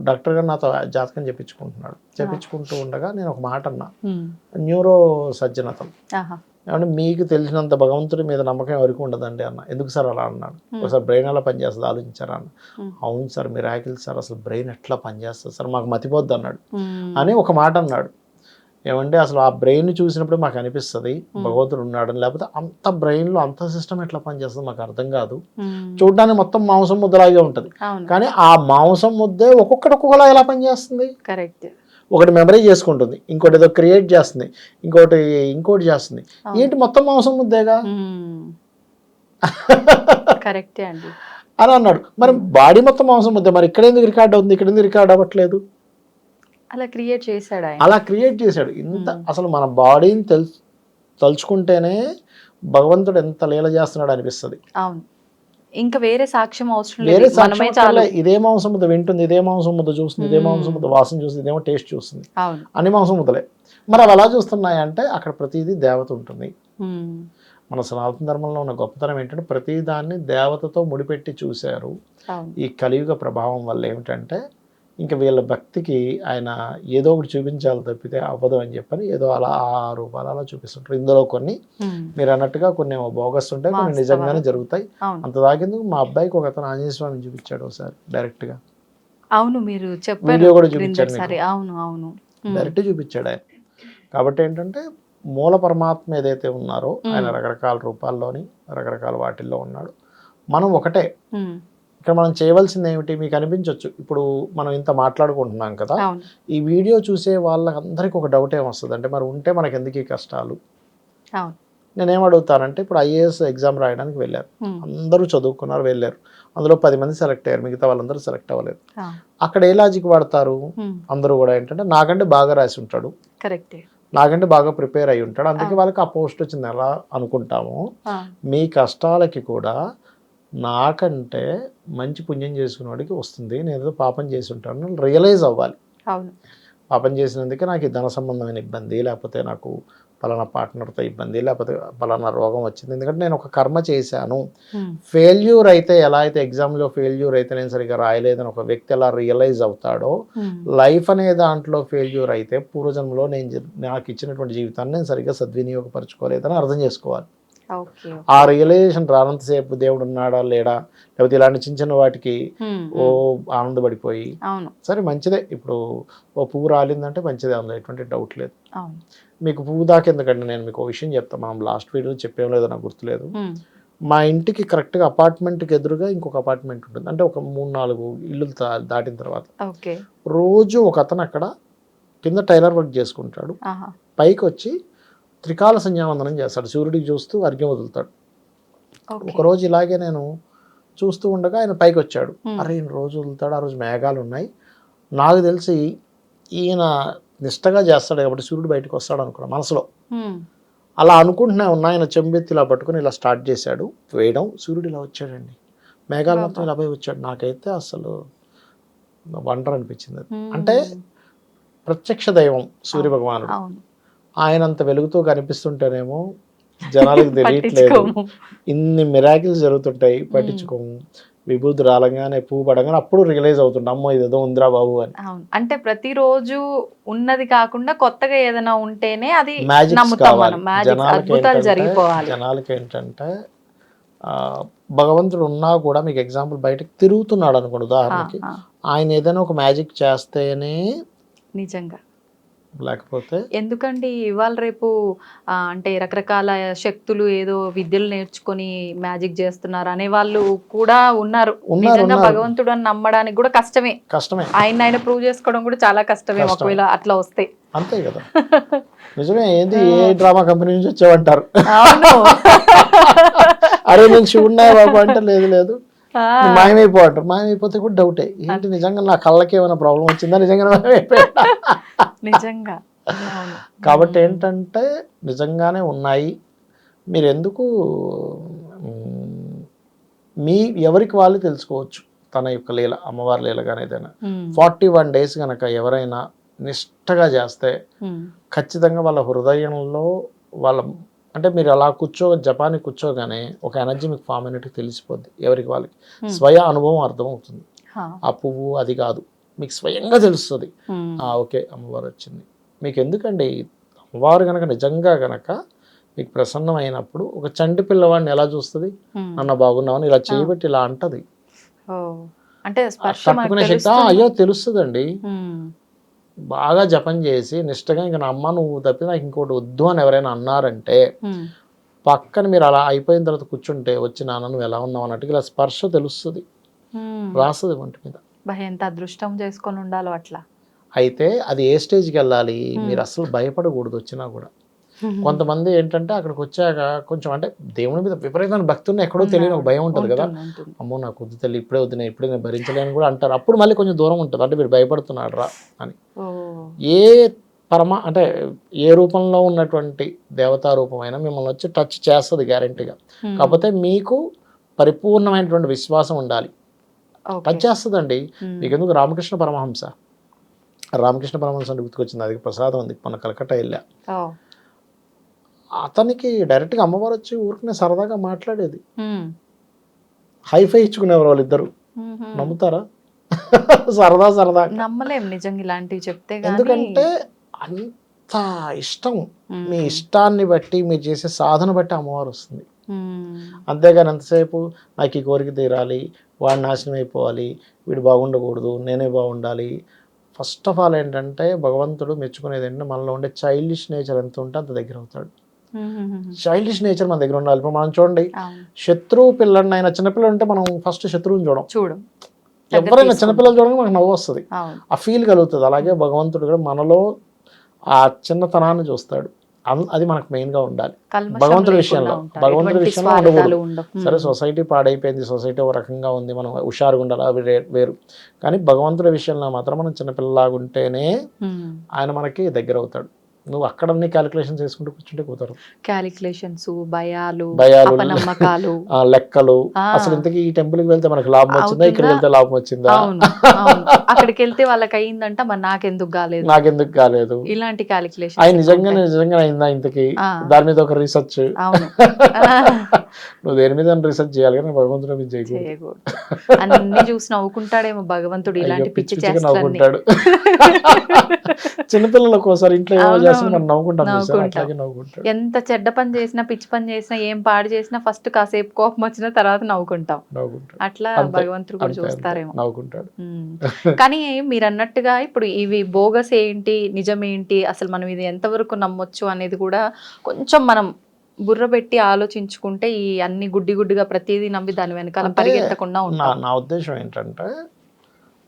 డాక్టర్ గారు నాతో జాతకం చెప్పించుకుంటున్నాడు. చెప్పించుకుంటూ ఉండగా నేను ఒక మాట అన్నా. న్యూరో సర్జన్ అతను ఏమంటే మీకు తెలిసినంత భగవంతుడి మీద నమ్మకం ఎవరికి ఉండదండి అన్న. ఎందుకు సార్ అలా అన్నాడు. ఒకసారి బ్రెయిన్ ఎలా పనిచేస్తుంది ఆలోచించారా అన్న. అవును సార్ మీరు ఆకిల్ సార్ అసలు బ్రెయిన్ ఎట్లా పనిచేస్తుంది సార్ మాకు మతిపోద్ది అన్నాడు. అని ఒక మాట అన్నాడు. ఏమంటే అసలు ఆ బ్రెయిన్ చూసినప్పుడు మాకు అనిపిస్తుంది భగవంతుడు ఉన్నాడని. లేకపోతే అంత బ్రెయిన్లో అంత సిస్టమ్ ఎట్లా పనిచేస్తుంది మాకు అర్థం కాదు. చూడడానికి మొత్తం మాంసం ముద్దలాగే ఉంటుంది. కానీ ఆ మాంసం ముద్దే ఒక్కొక్కటి ఒక్కొక్కలా ఎలా పనిచేస్తుంది? కరెక్ట్ ఒకటి మెమరీ చేసుకుంటుంది ఇంకోటి ఏదో క్రియేట్ చేస్తుంది ఇంకోటి ఇంకోటి చేస్తుంది. ఏంటి మొత్తం మాంసం ముద్దేగా? కరెక్టే అండి. అని అన్నాడు. మరి బాడీ మొత్తం మాంసం ముద్దే మరి ఇక్కడ ఎందుకు రికార్డ్ అవుతుంది ఇక్కడ ఎందుకు రికార్డ్ అవ్వట్లేదు? అలా క్రియేట్ చేశాడు అలా క్రియేట్ చేశాడు. ఇంత అసలు మన బాడీని తెల్ తలుచుకుంటేనే భగవంతుడు ఎంత లీల చేస్తున్నాడు అనిపిస్తుంది. అవును. ఇంకా వేరే సాక్ష్యం అవసరం వేరే సాక్ష్యం. ఇదే మాంసం ముద్ద వింటుంది ఇదే మాంసం ముద్ద చూస్తుంది ఇదే మాంసం ముద్ద వాసన చూస్తుంది ఇదేమో టేస్ట్ చూస్తుంది. అన్ని మాంసం ముద్దలే. మరి అవి ఎలా చూస్తున్నాయి అంటే అక్కడ ప్రతిదీ దేవత ఉంటుంది. మన సనాతన ధర్మంలో ఉన్న గొప్పతనం ఏంటంటే ప్రతి దాన్ని దేవతతో ముడిపెట్టి చూశారు. ఈ కలియుగ ప్రభావం వల్ల ఏమిటంటే ఇంకా వీళ్ళ భక్తికి ఆయన ఏదో ఒకటి చూపించాలి తప్పితే అవ్వదు అని చెప్పని ఏదో అలా ఆ రూపాలు అలా చూపిస్తుంటారు. ఇందులో కొన్ని మీరు అన్నట్టుగా కొన్ని బోగస్ ఉంటాయి కొన్ని. నిజంగానే జరుగుతాయి. అంత దాకేందుకు మా అబ్బాయికి ఒక అతను ఆంజనేయ స్వామిని చూపించాడు ఒకసారి డైరెక్ట్గా అవును మీరు చెప్పారు కూడా చూపించాడు అవును అవును. డైరెక్ట్ చూపించాడు ఆయన. కాబట్టి ఏంటంటే మూల పరమాత్మ ఏదైతే ఉన్నారో ఆయన రకరకాల రూపాల్లోని రకరకాల వాటిల్లో ఉన్నాడు. మనం ఒకటే. ఇక్కడ మనం చేయవలసింది ఏమిటి? మీకు అనిపించవచ్చు ఇప్పుడు మనం ఇంత మాట్లాడుకుంటున్నాం కదా ఈ వీడియో చూసే వాళ్ళందరికీ ఒక డౌట్ ఏమొస్తుంది అంటే మరి ఉంటే మనకి ఎందుకు ఈ కష్టాలు? నేనేం అడుగుతానంటే ఇప్పుడు ఐఏఎస్ ఎగ్జామ్ రాయడానికి వెళ్ళారు. అందరూ చదువుకున్నారు వెళ్ళారు. అందులో పది మంది సెలెక్ట్ అయ్యారు. మిగతా వాళ్ళందరూ సెలెక్ట్ అవ్వలేదు. అక్కడ ఏ లాజిక్ వాడతారు? అందరూ కూడా ఏంటంటే నాకంటే బాగా రాసి ఉంటాడు. కరెక్టే. నాకంటే బాగా ప్రిపేర్ అయి ఉంటాడు. అందుకే వాళ్ళకి ఆ పోస్ట్ వచ్చింది ఎలా అనుకుంటాము మీ కష్టాలకి కూడా నాకంటే మంచి పుణ్యం చేసుకున్నవాడికి వస్తుంది. నేను ఏదో పాపం చేసి ఉంటాను. రియలైజ్ అవ్వాలి. పాపం చేసినందుకే నాకు ఈ ధన సంబంధమైన ఇబ్బంది లేకపోతే నాకు పలానా పార్ట్నర్తో ఇబ్బంది లేకపోతే పలానా రోగం వచ్చింది. ఎందుకంటే నేను ఒక కర్మ చేశాను. ఫెయిల్యూర్ అయితే ఎలా అయితే ఎగ్జామ్లో ఫెయిల్యూర్ అయితే నేను సరిగ్గా రాయలేదని ఒక వ్యక్తి ఎలా రియలైజ్ అవుతాడో లైఫ్ అనే దాంట్లో ఫెయిల్యూర్ అయితే పూర్వజన్మలో నేను నాకు ఇచ్చినటువంటి జీవితాన్ని నేను సరిగ్గా సద్వినియోగపరచుకోలేదని అర్థం చేసుకోవాలి. ఆ రియలైజేషన్ రానంతసేపు దేవుడు ఉన్నాడా లేడా? లేకపోతే ఇలాంటి చిన్న చిన్న వాటికి ఓ ఆనందపడిపోయి సరే మంచిదే. ఇప్పుడు ఓ పువ్వు రాలిందంటే మంచిదే అందులో ఎటువంటి డౌట్ లేదు. మీకు పువ్వు దాకా ఎందుకంటే నేను మీకు విషయం చెప్తాను మనం లాస్ట్ వీడియోలో చెప్పేం లేదో నాకు గుర్తులేదు. మా ఇంటికి కరెక్ట్గా అపార్ట్మెంట్కి ఎదురుగా ఇంకొక అపార్ట్మెంట్ ఉంటుంది. అంటే ఒక మూడు నాలుగు ఇల్లు దాటిన తర్వాత. రోజు ఒక అతను అక్కడ కింద టైలర్ వర్క్ చేసుకుంటాడు. పైకి వచ్చి త్రికాల సంధ్యావందనం చేస్తాడు. సూర్యుడికి చూస్తూ అర్ఘ్యం వదులుతాడు. ఒకరోజు ఇలాగే నేను చూస్తూ ఉండగా ఆయన పైకి వచ్చాడు. అరే ఈయన రోజు వదులుతాడు. ఆ రోజు మేఘాలు ఉన్నాయి. నాకు తెలిసి ఈయన నిష్టగా చేస్తాడు కాబట్టి సూర్యుడు బయటకు వస్తాడు అనుకున్నా మనసులో. అలా అనుకుంటున్నా ఉన్న ఆయన చెంబెత్తి ఇలా పట్టుకుని ఇలా స్టార్ట్ చేశాడు. వేయడం సూర్యుడు ఇలా వచ్చాడండి. మేఘాలు మొత్తం ఇలా పోయి వచ్చాడు. నాకైతే అసలు వండర్ అనిపించింది అంటే ప్రత్యక్ష దైవం సూర్య భగవానుడు అవును ఆయన అంత వెలుగుతూ కనిపిస్తుంటేనేమో జనాలకు తెలియట్లేదు. ఇన్ని మిరాకిల్స్ జరుగుతుంటాయి పట్టించుకోము. విభూతి రాలంగానే పువ్వు పడంగానే అప్పుడు రియలైజ్ అవుతుండే అమ్మో ఇదేదో ఉందిరా బాబు అని. అంటే ప్రతిరోజు ఉన్నది కాకుండా కొత్తగా ఏదైనా ఉంటేనే అది జరిగిపోవాలి. జనాలకి ఏంటంటే ఆ, భగవంతుడు ఉన్నా కూడా మీకు ఎగ్జాంపుల్ బయటకు తిరుగుతున్నాడు అనుకోండి ఉదాహరణకి ఆయన ఏదైనా ఒక మ్యాజిక్ చేస్తేనే నిజంగా. లేకపోతే ఎందుకండి? ఇవాళ రేపు అంటే రకరకాల శక్తులు ఏదో విద్యలు నేర్చుకొని మ్యాజిక్ చేస్తున్నారు అనే వాళ్ళు కూడా ఉన్నారు. నిజంగా. భగవంతుడు అని నమ్మడానికి కూడా కష్టమే. కష్టమే. ఆయన ఆయన ప్రూవ్ చేసుకోవడం కూడా చాలా కష్టమే కష్టం. ఒకవేళ అట్లా వస్తే. అంతే కదా. నిజమే ఏంది? ఏ డ్రామా కంపెనీ నుంచి వచ్చావంటారు? అరే నేను శివుడినా బాబు అంటే లేదు లేదు. ఆ, నువ్వు మాయమైపో అంటారు మాయమైపోతే కూడా డౌటే. ఏంటి నిజంగా నా కళ్ళకి ఏమైనా ప్రాబ్లం వచ్చిందా? నిజంగా మాయమైపోయా నిజంగా. కాబట్టి ఏంటంటే నిజంగానే ఉన్నాయి. మీరు ఎందుకు మ్, ఎవరికి వాళ్ళు తెలుసుకోవచ్చు తన యొక్క లీల అమ్మవారి లీల కానీ ఏదైనా. ఫార్టీ వన్ డేస్ కనుక ఎవరైనా నిష్టగా చేస్తే ఖచ్చితంగా వాళ్ళ హృదయంలో వాళ్ళ అంటే మీరు అలా కూర్చో జపాన్ని కూర్చోగానే ఒక ఎనర్జీ మీకు ఫామ్ అయినట్టు తెలిసిపోద్ది ఎవరికి వాళ్ళకి. స్వయ అనుభవం అర్థమవుతుంది. ఆ పువ్వు అది కాదు. మీకు స్వయంగా తెలుస్తుంది. ఓకే అమ్మవారు వచ్చింది. మీకు ఎందుకండి అమ్మవారు కనుక నిజంగా కనుక మీకు ప్రసన్నం అయినప్పుడు ఒక చంటి పిల్లవాడిని ఎలా చూస్తుంది. అన్న బాగున్నామని ఇలా చేయబెట్టి ఇలా అంటది. అంటే తట్టుకునే శక్తి. అయ్యో తెలుస్తుందండి. బాగా జపం చేసి నిష్టగా ఇంకా నా అమ్మ నువ్వు తప్పి నాకు ఇంకోటి వద్దు అని ఎవరైనా అన్నారంటే పక్కన మీరు అలా అయిపోయిన తర్వాత కూర్చుంటే వచ్చి నాన్న నువ్వు ఎలా ఉన్నావు? అన్నట్టుగా ఇలా స్పర్శ తెలుస్తుంది. రాస్తుంది ఒంటి మీద. ఎంత అదృష్టం చేసుకొని ఉండాలో అట్లా. అయితే అది ఏ స్టేజ్కి వెళ్ళాలి? మీరు అసలు భయపడకూడదు వచ్చినా కూడా. కొంతమంది ఏంటంటే అక్కడికి వచ్చాక కొంచెం అంటే దేవుని మీద విపరీతమైన భక్తి ఉన్న ఎక్కడో తెలియని ఒక భయం ఉంటుంది కదా. అమ్మో నాకు వద్దు తల్లి ఇప్పుడే వద్దు నేను ఇప్పుడే నేను భరించలేని కూడా అంటారు. అప్పుడు మళ్ళీ కొంచెం దూరం ఉంటుంది. అంటే మీరు భయపడుతున్నాడు రా అని. ఏ పరమ అంటే ఏ రూపంలో ఉన్నటువంటి దేవతా రూపమైనా మిమ్మల్ని వచ్చి టచ్ చేస్తుంది గ్యారంటీగా కాకపోతే మీకు పరిపూర్ణమైనటువంటి విశ్వాసం ఉండాలి. ఓకే. టచ్ చేస్తుందండి ఉమ్, మీకు ఎందుకు రామకృష్ణ పరమహంస? రామకృష్ణ పరమహంస అంటే గుర్తుకొచ్చింది అది ప్రసాదం ఉంది మన కలకట్ట వెళ్ళా. అతనికి డైరెక్ట్గా అమ్మవారు వచ్చి ఊరికనే సరదాగా మాట్లాడేది. హైఫై ఇచ్చుకునేవారు వాళ్ళిద్దరు. నమ్ముతారా? సరదా సరదా. నమ్మలేం నిజంగా ఇలాంటివి చెప్తే ఎందుకంటే అంత ఇష్టం. మీ ఇష్టాన్ని బట్టి మీరు చేసే సాధన బట్టి అమ్మవారు వస్తుంది. అంతేగాని ఎంతసేపు నాకు ఈ కోరిక తీరాలి వాడు నాశనం అయిపోవాలి వీడు బాగుండకూడదు నేనే బాగుండాలి. ఫస్ట్ ఆఫ్ ఆల్ ఏంటంటే భగవంతుడు మెచ్చుకునేది ఏంటంటే మనలో ఉండే చైల్డిష్ నేచర్ ఎంత ఉంటే అంత దగ్గర అవుతాడు. చైల్డిష్ నేచర్ మన దగ్గర ఉండాలి. ఇప్పుడు మనం చూడండి శత్రువు పిల్లని అయినా చిన్నపిల్లలు ఉంటే మనం ఫస్ట్ శత్రువుని చూడం. చూడు. ఎవరైనా. చిన్నపిల్లలు చూడడం మనకు నవ్వు వస్తుంది. ఆ ఫీల్ కలుగుతుంది. అలాగే భగవంతుడు కూడా మనలో ఆ చిన్నతనాన్ని చూస్తాడు. అది మనకు మెయిన్గా ఉండాలి భగవంతుడి విషయంలో. భగవంతుడి విషయంలో ఉండకూడదు. సరే సొసైటీ పాడైపోయింది సొసైటీ ఒక రకంగా ఉంది మనం హుషారుగా ఉండాలి అవి వేరు కానీ భగవంతుడి విషయంలో మాత్రం మనం చిన్నపిల్లలాగా ఉంటేనే ఉమ్. ఆయన మనకి దగ్గర అవుతాడు నువ్వు అక్కడ అన్ని క్యాలిక్యులేషన్స్ చేసుకుంటూ కూర్చుంటే కుదరదు క్యాలిక్యులేషన్స్ భయాలు భయాలు అపనమ్మకాలు. ఆ లెక్కలు. అసలు ఇంతకీ ఈ టెంపుల్కి వెళ్తే మనకి లాభం వచ్చిందా? అవుతుందా? వెళ్తే లాభం వచ్చిందా? అక్కడికి వెళ్తే వాళ్ళకి అయిందంట మరి నాకెందుకు కాలేదు? నాకెందుకు కాలేదు? ఇలాంటి క్యాలిక్యులేషన్ ఆయన నిజంగా నిజంగా అయిందా ఇంతకి. దాని మీద ఒక రీసెర్చ్ అవును. నువ్వు దేని మీద రీసెర్చ్ చేయాలి కానీ భగవంతుడు మీద చేయకూడదు. అన్ని చూసి నవ్వుకుంటాడేమో భగవంతుడు ఇలాంటి పిచ్చి నవ్వుకుంటాడు. చిన్నపిల్లలకు ఒకసారి ఇంట్లో ఏమో ఎంత చెడ్డ పని చేసినా పిచ్చి పని చేసినా ఏం పాడు చేసినా ఫస్ట్ కాసేపు కోపం వచ్చిన తర్వాత నవ్వుకుంటాం. అట్లా భగవంతుడు కూడా. చూస్తారేమో. కానీ మీరు అన్నట్టుగా ఇప్పుడు ఇవి బోగస్ ఏంటి నిజం ఏంటి అసలు మనం ఇది ఎంతవరకు నమ్మొచ్చు అనేది కూడా కొంచెం మనం బుర్ర పెట్టి ఆలోచించుకుంటే ఈ అన్ని గుడ్డి గుడ్డిగా ప్రతిదీ నమ్మి దాని వెనకాల పరిగెత్తకుండా ఉంటాం. నా ఉద్దేశం ఏంటంటే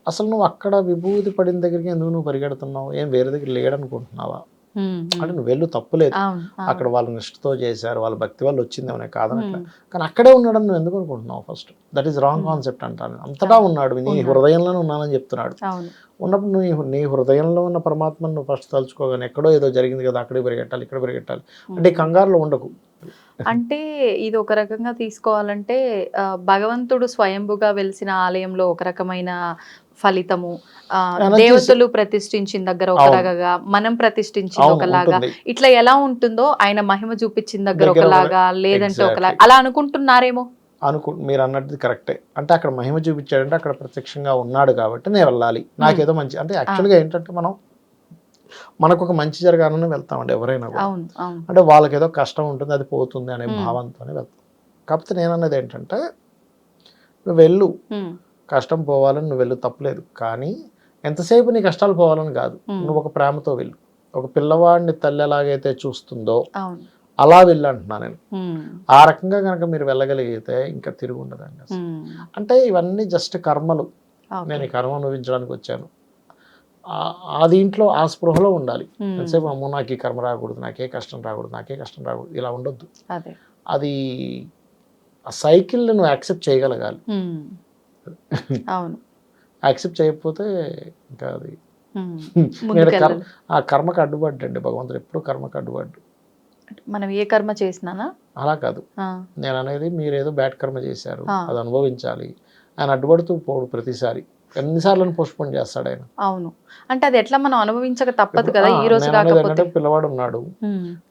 అసలు నువ్వు అక్కడ విభూతి పడిన దగ్గరికి ఎందుకు నువ్వు పరిగెడుతున్నావు? ఏం వేరే దగ్గర లేడనుకుంటున్నావా. అంటే నువ్వు వెళ్ళు తప్పులేదు. అక్కడ వాళ్ళు నిష్ఠతో చేశారు వాళ్ళ భక్తి వాళ్ళు వచ్చింది ఏమైనా కాదనట్లే. కానీ అక్కడే ఉన్నాడని నువ్వు ఎందుకు అనుకుంటున్నావు first that is wrong concept అంటాను. అంతటా ఉన్నాడు నీ. హృదయంలోనే ఉన్నానని చెప్తున్నాడు. ఉన్నప్పుడు నువ్వు నీ హృదయంలో ఉన్న పరమాత్మను నువ్వు ఫస్ట్ తలుచుకోగానే ఎక్కడో ఏదో జరిగింది కదా అక్కడే పరిగెట్టాలి ఇక్కడ పరిగెట్టాలి. అంటే కంగారులో ఉండకు. అంటే ఇది ఒక రకంగా తీసుకోవాలంటే భగవంతుడు స్వయంభుగా వెలిసిన ఆలయంలో ఒక రకమైన ఫలితము దేవతలు ప్రతిష్ఠించిన దగ్గర ఒక అవును. రకగా మనం ప్రతిష్ఠించింది అవును ఒకలాగా. ఇట్లా ఎలా ఉంటుందో ఆయన మహిమ చూపించిన దగ్గర ఒకలాగా లేదంటే. ఒకలాగా అలా అనుకుంటున్నారేమో? అనుకు మీరు అన్నది కరెక్టే. అంటే అక్కడ మహిమ చూపించాడంటే అక్కడ ప్రత్యక్షంగా ఉన్నాడు కాబట్టి నేను వెళ్ళాలి. నాకేదో మంచి అంటే యాక్చువల్గా ఏంటంటే మనం మనకు ఒక మంచి జరగాలని వెళ్తామండి ఎవరైనా కూడా. అవును అవును. అంటే వాళ్ళకి ఏదో కష్టం ఉంటుంది అది పోతుంది అనే. భావంతోనే వెళ్తాం. కాకపోతే నేను అన్నది ఏంటంటే నువ్వు వెళ్ళు. కష్టం పోవాలని నువ్వు వెళ్ళు తప్పలేదు. కానీ ఎంతసేపు నీ కష్టాలు పోవాలని కాదు. నువ్వు ఒక ప్రేమతో వెళ్ళు. ఒక పిల్లవాడిని తల్లి ఎలాగైతే చూస్తుందో అలా వెళ్ళు అంటున్నా నేను. ఆ రకంగా కనుక మీరు వెళ్ళగలిగితే ఇంకా తిరిగి ఉండదండి అంటే ఇవన్నీ జస్ట్ కర్మలు. నేను ఈ కర్మ అనుభవించడానికి వచ్చాను. ఆ- దీంట్లో ఆ స్పృహలో ఉండాలి. ఎంతసేపు అమ్మో నాకు ఈ కర్మ రాకూడదు నాకే కష్టం రాకూడదు నాకే కష్టం రాకూడదు ఇలా ఉండొద్దు. అదే. అది ఆ సైకిల్ని నువ్వు యాక్సెప్ట్ చేయగలగాలి. అవును. యాక్సెప్ట్ చేయకపోతే ఇంకా అది నేను కర్మ ఆ కర్మకు అడ్డుపడ్డు అండి భగవంతుడు ఎప్పుడు కర్మకు అడ్డుపడ్డు మనం ఏ కర్మ చేసినానా? అలా కాదు. నేను అనేది మీరు ఏదో బ్యాడ్ కర్మ చేశారు. అది అనుభవించాలి ఆయన అడ్డుపడుతూ పోడు ప్రతిసారి. ఎన్నిసార్లు పోస్ట్పోన్ చేస్తాడు ఆయన. అవును. అంటే అది ఎట్లా మనం అనుభవించక తప్పదు కదా ఈ రోజు కాకపోతే పిల్లవాడు ఉన్నాడు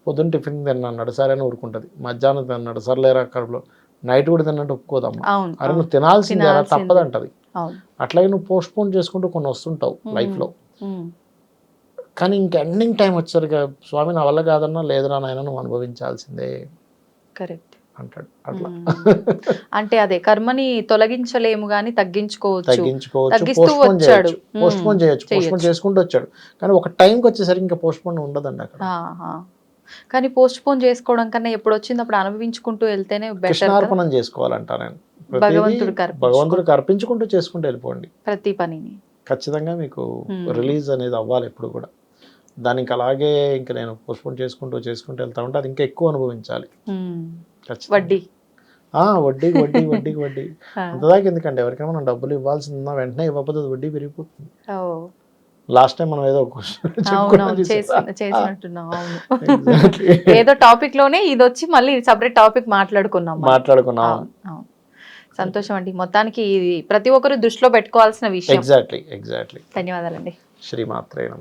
పొద్దున్న టిఫిన్ తిన్నాడు సరే అని ఊరుకుంటది. మధ్యాహ్నం తిన్నాడు సర్లేరా కడుపులో. నైట్ కూడా తిన్నట్టు ఒప్పుకోదమ్మా. అరే నువ్వు తినాల్సిందే తినాల్సిందే. తప్పదంటది. అట్లాగే నువ్వు పోస్ట్ పోన్ చేసుకుంటూ కొన్ని వస్తుంటావు. లైఫ్లో కానీ ఇంక ఎండింగ్ టైం వచ్చేసరికి స్వామి నా వల్ల కాదన్నా లేదురా నాయన నువ్వు అనుభవించాల్సిందే కరెక్ట్ అంటాడు. అట్లా. అంటే అదే కర్మని తొలగించలేము గాని తగ్గించుకోవచ్చు. తగ్గించుకోవచ్చు. తగ్గిస్తూ పోస్ట్ పోన్ వచ్చాడు. చేయొచ్చు. పోస్ట్ పోన్ ఉమ్, చేయొచ్చు. పోస్ట్ పోన్ చేయొచ్చు. చేసుకుంటూ వచ్చాడు. కానీ ఒక టైంకి వచ్చేసరికి ఇంకా పోస్ట్ పోన్ ఉండదండి అక్కడ. కానీ పోస్ట్ పోన్ చేసుకోవడం కన్నా ఎప్పుడు వచ్చింది అప్పుడు అనుభవించుకుంటూ వెళ్తేనే బెటర్ కృష్ణార్పణం చేసుకోవాలంట నేను. భగవంతుడికి అర్పించుకో. భగవంతుడికి అర్పించుకుంటూ చేసుకుంటూ వెళ్ళిపోండి. ప్రతి పనిని. ఖచ్చితంగా మీకు. రిలీజ్ అనేది అవ్వాలి ఎప్పుడు కూడా. దానికి అలాగే ఇంకా నేను పోస్ట్పోన్ చేసుకుంటూ చేసుకుంటూ వెళ్తా ఉంటే అది ఇంకా ఎక్కువ అనుభవించాలి. వడ్డీ. వడ్డీ వడ్డీకి వడ్డీ ఆ. అంతదాకా ఎందుకంటే ఎవరికైనా మనం డబ్బులు ఇవ్వాల్సిందా వెంటనే ఇవ్వకపోతే వడ్డీ పెరిగిపోతుంది. లాస్ట్ టైం మనం ఏదో. ఏదో టాపిక్లోనే ఇది వచ్చి మళ్ళీ సపరేట్ టాపిక్ మాట్లాడుకున్నాం. మాట్లాడుకున్నాం. సంతోషం అండి. మొత్తానికి ఇది ప్రతి ఒక్కరు దృష్టిలో పెట్టుకోవాల్సిన విషయం. ఎగ్జాక్ట్లీ ఎగ్జాక్ట్లీ ధన్యవాదాలండి. శ్రీమాత్రే నమ.